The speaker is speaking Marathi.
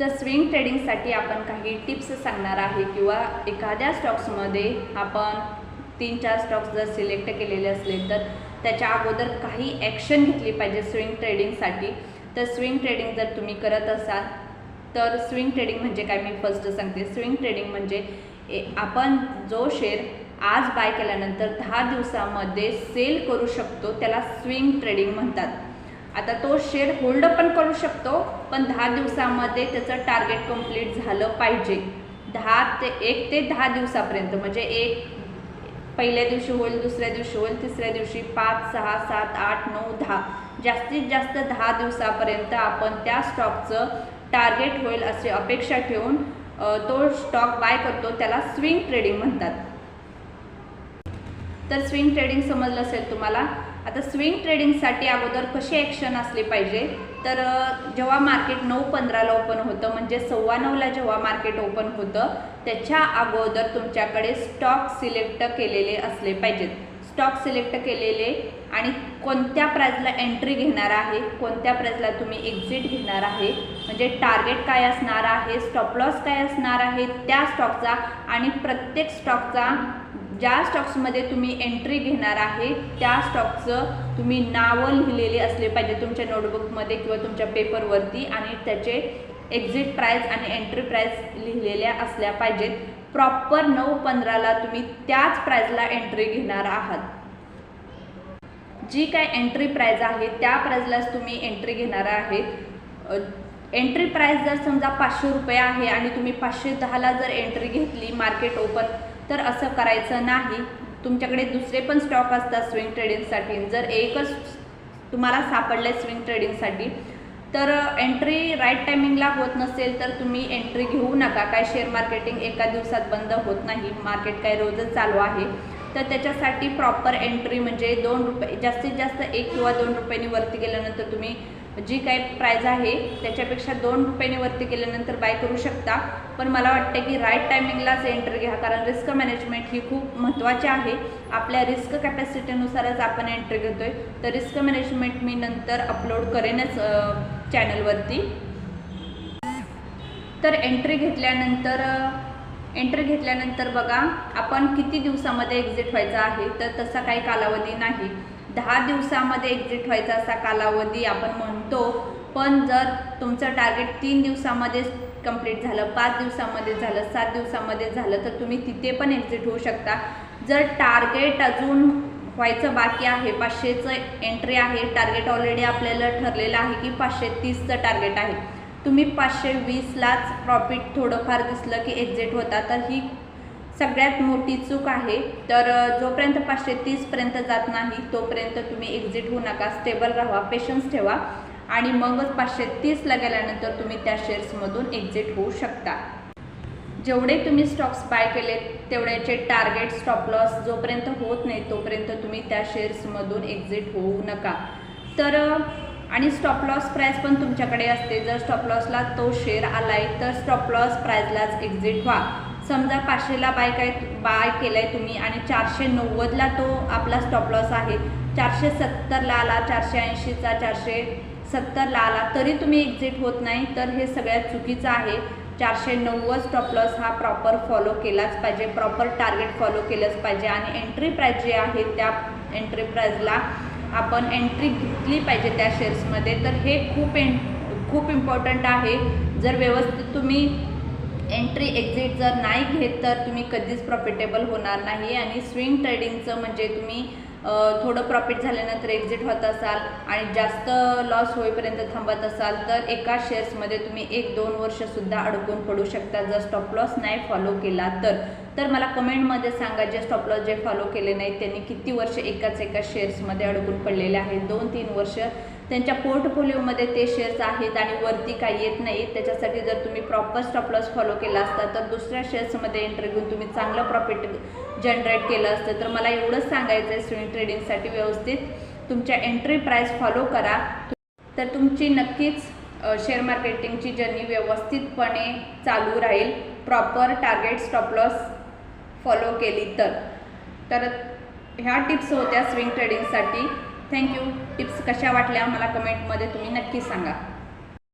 तर स्विंग ट्रेडिंगसाठी आपण काही टिप्स सांगणार आहे किंवा एखाद्या स्टॉक्समध्ये आपण तीन चार स्टॉक्स जर सिलेक्ट केलेले असले तर त्याच्या अगोदर काही ॲक्शन घेतली पाहिजे स्विंग ट्रेडिंगसाठी तर स्विंग ट्रेडिंग जर तुम्ही करत असाल तर स्विंग ट्रेडिंग म्हणजे काय? मी फर्स्ट सांगते. स्विंग ट्रेडिंग म्हणजे ए- आपण जो शेअर आज बाय केल्यानंतर दहा दिवसामध्ये सेल करू शकतो त्याला स्विंग ट्रेडिंग म्हणतात. आता तो शेअर होल्ड पण करू शकतो पण दहा दिवसामध्ये त्याचं टार्गेट कंप्लीट झालं पाहिजे. दहा ते एक ते दहा दिवसापर्यंत म्हणजे एक पहिल्या दिवशी होईल दुसऱ्या दिवशी होईल तिसऱ्या दिवशी पाच सहा सात आठ नऊ दहा. जास्तीत जास्त दहा दिवसापर्यंत आपण त्या स्टॉकचं टार्गेट होईल अशी अपेक्षा ठेवून तो स्टॉक बाय करतो त्याला स्विंग ट्रेडिंग म्हणतात. तर स्विंग ट्रेडिंग समजलं असेल तुम्हाला आता स्विंग ट्रेडिंगसाठी अगोदर कसे ॲक्शन असले पाहिजे? तर जेव्हा मार्केट नऊ पंधराला ओपन होतं म्हणजे सव्वा नऊला जेव्हा मार्केट ओपन होतं त्याच्या अगोदर तुमच्याकडे स्टॉक सिलेक्ट केलेले असले पाहिजेत. स्टॉक सिलेक्ट केलेले आणि कोणत्या प्राईजला एंट्री घेणार आहे कोणत्या प्राईजला तुम्ही एक्झिट घेणार आहे म्हणजे टार्गेट काय असणार आहे स्टॉप लॉस काय असणार आहे त्या स्टॉकचा आणि प्रत्येक स्टॉकचा ज्या स्टॉक्समध्ये तुम्ही एंट्री घेणार आहे त्या स्टॉकचं तुम्ही नावं लिहिलेले असले पाहिजे तुमच्या नोटबुकमध्ये किंवा तुमच्या पेपरवरती आणि त्याचे एक्झिट प्राईस आणि एंट्री प्राईस लिहिलेल्या असल्या पाहिजेत. प्रॉपर नऊ पंधराला तुम्ही त्याच प्राईजला एंट्री घेणार आहात. जी काय एंट्री प्राईज आहे त्या प्राईजलाच तुम्ही एंट्री घेणार आहेत. एंट्री प्राईज जर समजा पाचशे रुपये आहे आणि तुम्ही पाचशे दहाला जर एंट्री घेतली मार्केट ओपन तर असं करायचं नाही. तुमच्याकडे दुसरे पण स्टॉक असतात स्विंग ट्रेडिंगसाठी जर एकच तुम्हाला सापडलं आहे स्विंग ट्रेडिंगसाठी तर एंट्री राईट टायमिंगला होत नसेल तर तुम्ही एंट्री घेऊ नका. काय शेअर मार्केटिंग एका दिवसात बंद होत नाही. मार्केट काय रोजच चालू आहे. तर त्याच्यासाठी प्रॉपर एंट्री म्हणजे दोन रुपये जास्तीत जास्त एक किंवा दोन रुपयांनी वरती गेल्यानंतर तुम्ही जी काय प्राईज आहे त्याच्यापेक्षा दोन रुपयांनी वरती केल्यानंतर बाय करू शकता. पण मला वाटतं की राईट टायमिंगलाच एंट्री घ्या कारण रिस्क मॅनेजमेंट ही खूप महत्त्वाची आहे. आपल्या रिस्क कॅपॅसिटीनुसारच आपण एंट्री आहे तर रिस्क मॅनेजमेंट मी नंतर अपलोड करेनच चॅनलवरती तर एंट्री घेतल्यानंतर एंट्री घेतल्यानंतर बघा आपण किती दिवसामध्ये एक्झिट व्हायचं आहे? तर तसा काही कालावधी नाही. दहा दिवसामध्ये एक्झिट व्हायचा असा कालावधी आपण म्हणतो पण जर तुमचं टार्गेट तीन दिवसामध्ये कंप्लीट झालं पाच दिवसामध्ये झालं सात दिवसामध्ये झालं तर तुम्ही तिथे पण एक्झिट होऊ शकता. जर टार्गेट अजून व्हायचं बाकी आहे पाचशेचं एंट्री आहे टार्गेट ऑलरेडी आपल्याला ठरलेलं आहे की पाचशे तीसचं टार्गेट आहे. तुम्ही पाचशे वीसलाच प्रॉफिट थोडंफार दिसलं की एक्झिट होता. तर ही सगळ्यात मोठी चूक आहे. तर जोपर्यंत पाचशे तीसपर्यंत जात नाही तोपर्यंत तुम्ही एक्झिट होऊ नका. स्टेबल राहा. पेशन्स ठेवा. आणि मगच पाचशे तीसला गेल्यानंतर तुम्ही त्या शेअर्समधून एक्झिट होऊ शकता. जेवढे तुम्ही स्टॉक्स बाय केले तेवढ्याचे टार्गेट स्टॉप लॉस जोपर्यंत होत नाही तोपर्यंत तुम्ही त्या शेअर्समधून एक्झिट होऊ नका. तर आणि स्टॉप लॉस प्राईस पण तुमच्याकडे असते. जर स्टॉप लॉसला तो शेअर आलाय तर स्टॉप लॉस प्राईजलाच एक्झिट व्हा. समजा पाचशेला बाय काय बाय केलाय तुम्ही आणि चारशे नव्वदला तो आपला स्टॉप लॉस आहे. चारशे सत्तरला आला चारशे ऐंशीचा चारशे सत्तरला आला तरी तुम्ही एक्झिट होत नाही. तर हे सगळ्यात चुकीचं आहे. चारशे नव्वद स्टॉप लॉस हा प्रॉपर फॉलो केलाच पाहिजे. प्रॉपर टार्गेट फॉलो केलंच पाहिजे. आणि एंट्री प्राईज जे आहे त्या एंट्री प्राईजला आपण एंट्री घेतली पाहिजे त्या शेअर्समध्ये तर हे खूप एं खूप इम्पॉर्टंट आहे. जर व्यवस्थित तुम्ही एंट्री एक्झिट जर नाही घेत तर तुम्ही कधीच प्रॉफिटेबल होणार नाही आणि स्विंग ट्रेडिंगचं म्हणजे तुम्ही थोडं प्रॉफिट झाल्यानंतर एक्झिट होत असाल आणि जास्त लॉस होईपर्यंत थांबत असाल तर एका शेअर्समध्ये तुम्ही एक दोन वर्षसुद्धा अडकून पडू शकता. जर स्टॉप लॉस नाही फॉलो केला तर. तर मला कमेंटमध्ये सांगा जे स्टॉप लॉस जे फॉलो केले नाहीत त्यांनी किती वर्ष एकाच एका शेअर्समध्ये अडकून पडलेले आहेत? दोन तीन वर्ष त्यांच्या पोर्टफोलिओमध्ये ते शेअर्स आहेत आणि वरती काही येत नाहीत. त्याच्यासाठी जर तुम्ही प्रॉपर स्टॉप लॉस फॉलो केला असता तर दुसऱ्या शेअर्समध्ये एंट्री घेऊन तुम्ही चांगलं प्रॉफिट जनरेट केलं असतं. तर मला एवढंच सांगायचं आहे स्विंग ट्रेडिंगसाठी व्यवस्थित. तुमच्या एंट्री प्राईस फॉलो करा. तर तुमची नक्कीच शेअर मार्केटिंगची जर्नी व्यवस्थितपणे चालू राहील. Proper target stop loss follow केली तर. तर ह्या टिप्स होत्या स्विंग ट्रेडिंगसाठी थँक्यू टिप्स कशा वाटल्या? मला कमेंटमध्ये तुम्ही नक्की सांगा.